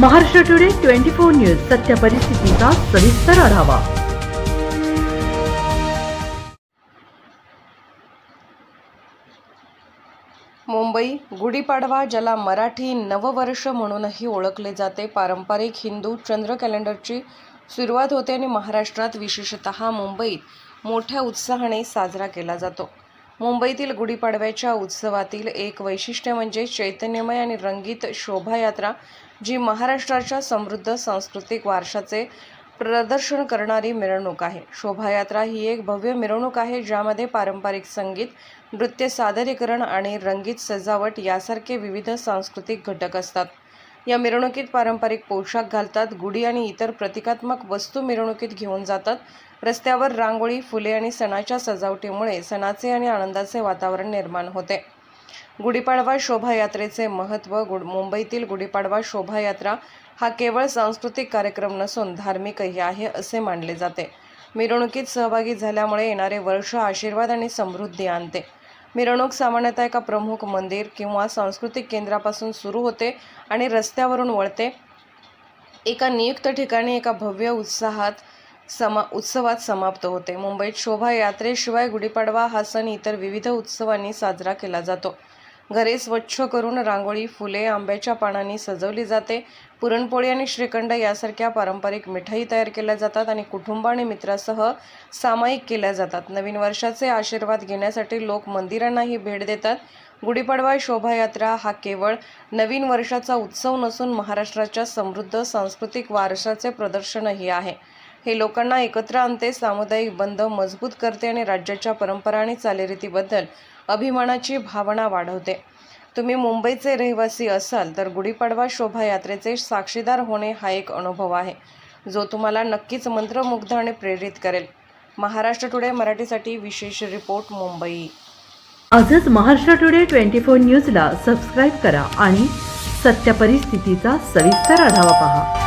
Maharashtra today twenty four news सत्य परिस्थितीचा सविस्तर आढावा. मुंबई गुढीपाडवा ज्याला मराठी नववर्ष म्हणूनही ओळखले जाते पारंपरिक हिंदू चंद्र कॅलेंडरची सुरुवात होते आणि महाराष्ट्रात विशेषत मुंबईत मोठ्या उत्साहाने साजरा केला जातो. मुंबईतील गुढीपाडव्याच्या उत्सवातील एक वैशिष्ट्य म्हणजे चैतन्यमय आणि रंगीत शोभायात्रा जी महाराष्ट्राच्या समृद्ध सांस्कृतिक वारशाचे प्रदर्शन करणारी मिरवणूक आहे. शोभायात्रा ही एक भव्य मिरवणूक आहे ज्यामध्ये पारंपरिक संगीत नृत्य सादरीकरण आणि रंगीत सजावट यासारखे विविध सांस्कृतिक घटक असतात. या मिरवणुकीत पारंपरिक पोशाख घालतात गुढी आणि इतर प्रतिकात्मक वस्तू मिरवणुकीत घेऊन जातात. रस्त्यावर रांगोळी फुले आणि सणाच्या सजावटीमुळे सणाचे आणि आनंदाचे वातावरण निर्माण होते. गुढीपाडवा शोभायात्रेचे महत्त्व गुड मुंबईतील गुढीपाडवा शोभायात्रा हा केवळ सांस्कृतिक कार्यक्रम नसून धार्मिकही आहे असे मानले जाते. मिरवणुकीत सहभागी झाल्यामुळे येणारे वर्ष आशीर्वाद आणि समृद्धी आणते. मिरवणूक सामान्यतः एका प्रमुख मंदिर किंवा सांस्कृतिक केंद्रापासून सुरू होते आणि रस्त्यावरून वळते. एका नियुक्त ठिकाणी एका भव्य उत्साहात समा उत्सवात समाप्त होते. मुंबईत शोभायात्रेशिवाय गुढीपाडवा हा सण इतर विविध उत्सवांनी साजरा केला जातो. घरे स्वच्छ करून रांगोळी फुले आंब्याच्या पानांनी सजवली जाते. पुरणपोळी आणि श्रीखंड यासारख्या पारंपरिक मिठाई तयार केल्या जातात आणि कुटुंब आणि मित्रासह सामायिक केल्या जातात. नवीन वर्षाचे आशीर्वाद घेण्यासाठी लोक मंदिरांनाही भेट देतात. गुढीपाडवा शोभायात्रा हा केवळ नवीन वर्षाचा उत्सव नसून महाराष्ट्राच्या समृद्ध सांस्कृतिक वारशाचे प्रदर्शनही आहे. हे लोकांना एकत्र आणते सामुदायिक बंध मजबूत करते आणि राज्याच्या परंपरा आणि चालीरीतीबद्दल अभिमानाची भावना वाढवते. तुम्ही मुंबईचे रहिवासी असाल तर गुढीपाडवा शोभायात्रेचे साक्षीदार होणे हा एक अनुभव आहे जो तुम्हाला नक्कीच मंत्रमुग्ध आणि प्रेरित करेल. महाराष्ट्र टुडे मराठीसाठी विशेष रिपोर्ट मुंबई. आजच महाराष्ट्र टुडे ट्वेंटी फोर न्यूजला सबस्क्राईब करा आणि सत्य परिस्थितीचा सविस्तर आढावा पहा.